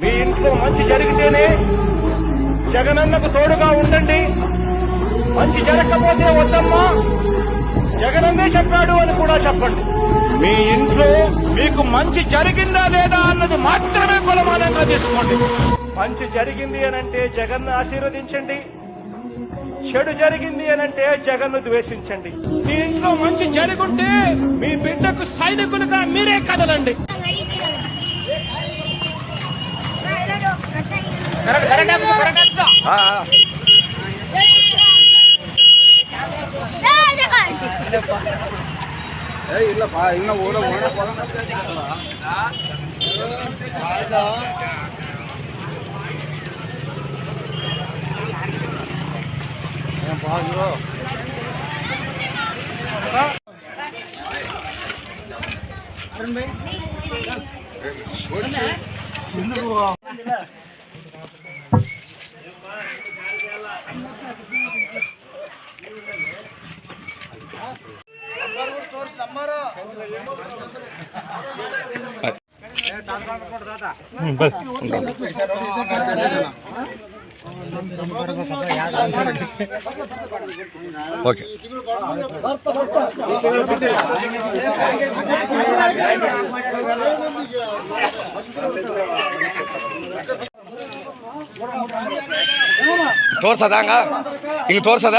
మీ ఇంట్లో మంచి జరిగితేనే జగనన్నకు తోడుగా ఉండండి. మంచి జరగకపోతే వద్దమ్మా. జగనన్నే చెప్పాడు అని కూడా చెప్పండి. మీ ఇంట్లో మీకు మంచి జరిగిందా లేదా అన్నది మాత్రమే కొలమానంగా తీసుకోండి. మంచి జరిగింది అనంటే జగన్ను ఆశీర్వదించండి. చెడు జరిగింది అనంటే జగన్ను ద్వేషించండి. మీ ఇంట్లో మంచి జరుగుంటే మీ బిడ్డకు సైనికులుగా మీరే కదలండి. இல்லப்பா இன்னும் ஓட ஓட ఓకే ತೋರ್ಸದ ಹಂಗ? ಹಿಂಗೆ ತೋರ್ಸದ?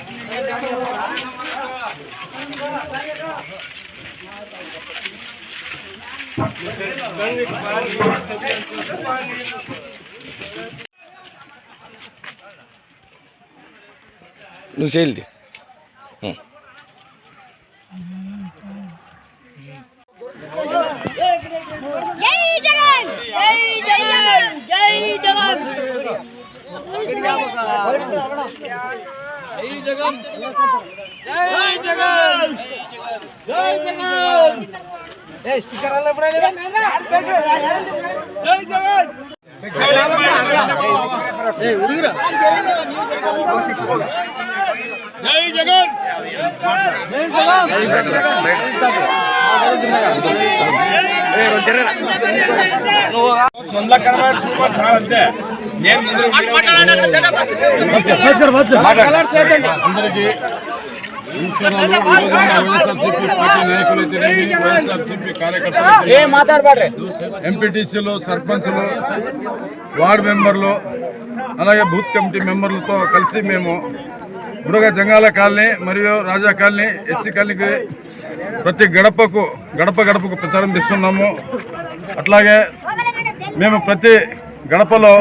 నువ్వు చేయాలి జై జగన్! జై జగన్! జై జగన్! సొంత కనబడి చూపచ్చు చాలంతే నేను అందరికీ నమస్కారాలు ఈరోజు మన వైఎస్ఆర్సీపీ పార్టీ నాయకులైతేనేమి వైఎస్ఆర్సీపీ కార్యకర్తలు ఎంపీటీసీలు సర్పంచులు వార్డు మెంబర్లు అలాగే బూత్ కమిటీ మెంబర్లతో కలిసి మేము బుడగ జంగాల కాలనీ మరియు రాజా కాలనీ ఎస్సీ కాలనీకి ప్రతి గడపకు గడప గడపకు ప్రచారం చేస్తున్నాము. అట్లాగే మేము ప్రతి గడపలో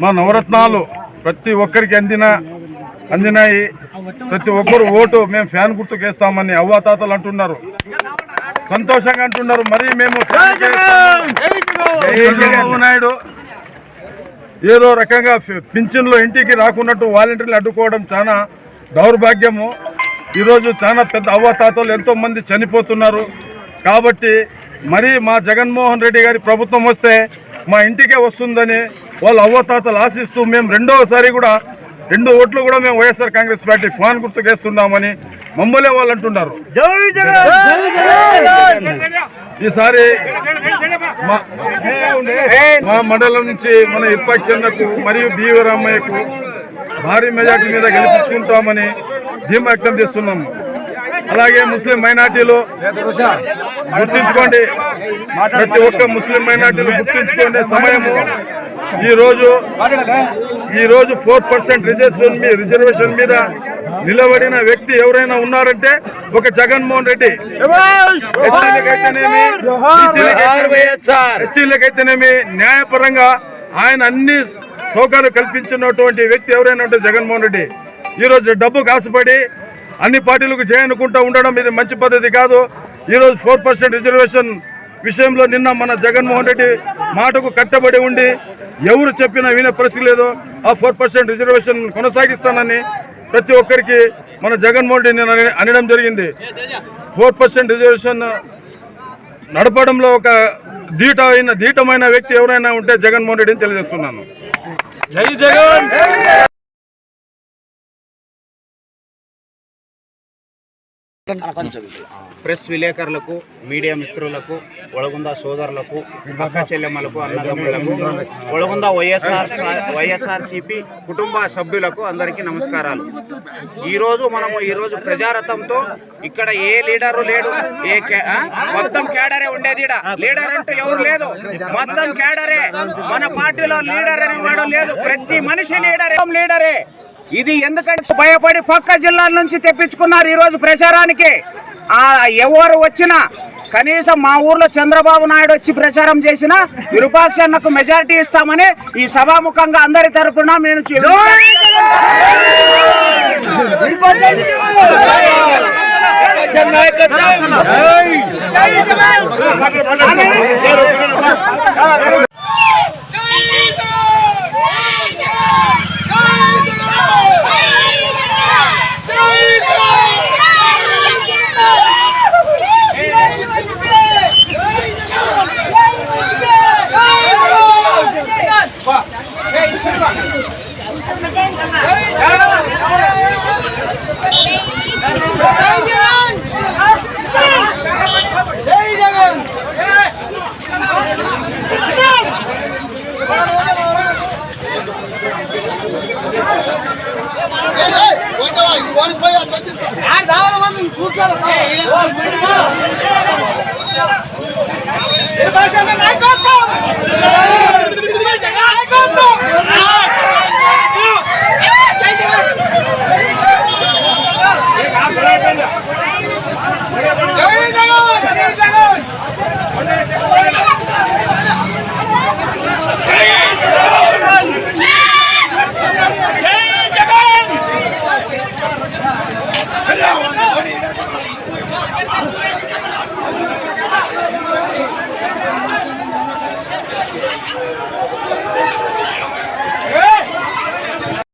మా నవరత్నాలు ప్రతి ఒక్కరికి అందిన అందినాయి ప్రతి ఒక్కరు ఓటు మేము ఫ్యాన్ గుర్తుకు వేస్తామని అవ్వాతాతలు అంటున్నారు. సంతోషంగా అంటున్నారు. మరి మేము ఫ్యాన్ చేస్తాము. జై చంద్రబాబు నాయుడు ఏదో రకంగా పింఛన్లో ఇంటికి రాకున్నట్టు వాలంటీర్లు అడ్డుకోవడం చాలా దౌర్భాగ్యము. ఈరోజు చాలా పెద్ద అవ్వాతాతలు ఎంతో మంది చనిపోతున్నారు. కాబట్టి మరి మా జగన్మోహన్ రెడ్డి గారి ప్రభుత్వం వస్తే మా ఇంటికే వస్తుందని వాళ్ళు అవ్వతాతలు ఆశిస్తూ మేము రెండవసారి కూడా రెండు ఓట్లు కూడా మేము వైఎస్ఆర్ కాంగ్రెస్ పార్టీ ఫాన్ గుర్తుకేస్తున్నామని మమ్మల్ని వాళ్ళు అంటున్నారు. ఈసారి మా మండలం నుంచి మన ఇర్పాక్షన్నకు మరియు బీవరామయ్యకు భారీ మెజార్టీ మీద గెలిపించుకుంటామని ధీమా వ్యక్తం చేస్తున్నాము. అలాగే ముస్లిం మైనార్టీలు గుర్తించుకోండి. ప్రతి ఒక్క ముస్లిం మైనార్టీలు గుర్తించుకోండి. సమయము ఈ రోజు ఈ రోజు ఫోర్ పర్సెంట్ రిజర్వేషన్ మీ రిజర్వేషన్ మీద నిలబడిన వ్యక్తి ఎవరైనా ఉన్నారంటే ఒక జగన్మోహన్ రెడ్డి. ఎస్సీలకైతేనేమి ఎస్టీలకైతేనేమి న్యాయపరంగా ఆయన అన్ని సౌకర్యాలు కల్పించినటువంటి వ్యక్తి ఎవరైనా ఉంటే జగన్మోహన్ రెడ్డి. ఈరోజు డబ్బు కాసుపడి అన్ని పార్టీలకు చేయనుకుంటూ ఉండడం ఇది మంచి పద్ధతి కాదు. ఈరోజు ఫోర్ పర్సెంట్ రిజర్వేషన్ విషయంలో నిన్న మన జగన్మోహన్ రెడ్డి మాటకు కట్టబడి ఉండి ఎవరు చెప్పినా వినే పరిస్థితి లేదు. ఆ ఫోర్ పర్సెంట్ రిజర్వేషన్ కొనసాగిస్తానని ప్రతి ఒక్కరికి మన జగన్మోహన్ రెడ్డి నేను అనడం జరిగింది. ఫోర్ పర్సెంట్ రిజర్వేషన్ నడపడంలో ఒక ధీట అయిన ధీటమైన వ్యక్తి ఎవరైనా ఉంటే జగన్మోహన్ రెడ్డిని తెలియజేస్తున్నాను. జై జగన్! ప్రెస్ విలేకరులకు మీడియా మిత్రులకు ఒಳగుంద సోదరులకు అక్క చెల్లెమ్మలకు అన్నదమ్ములకు ఒಳగుంద వైఎస్ఆర్ వైఎస్ఆర్ సిపి కుటుంబ సభ్యులకు అందరికీ నమస్కారాలు. ఈరోజు మనము ఈరోజు ప్రజారథంతో ఇక్కడ ఏ లీడరు లేడు ఏ? మొత్తం కేడరే ఉండేది ఈడ. లీడర్ అంటూ ఎవరు లేదు. మొత్తం కేడరే మన పార్టీలో లీడర్ అని వాడు లేదు. ప్రతి మనిషి లీడరే. లీడరే. ఇది ఎందుకంటే భయపడి పక్క జిల్లాల నుంచి తెప్పించుకున్నారు ఈరోజు ప్రచారానికి ఆ ఎవరు వచ్చినా కనీసం మా ఊర్లో చంద్రబాబు నాయుడు వచ్చి ప్రచారం చేసిన విరూపాక్షన్నకు మెజారిటీ ఇస్తామని ఈ సభాముఖంగా అందరి తరపున నేను చె- నాయకత్వం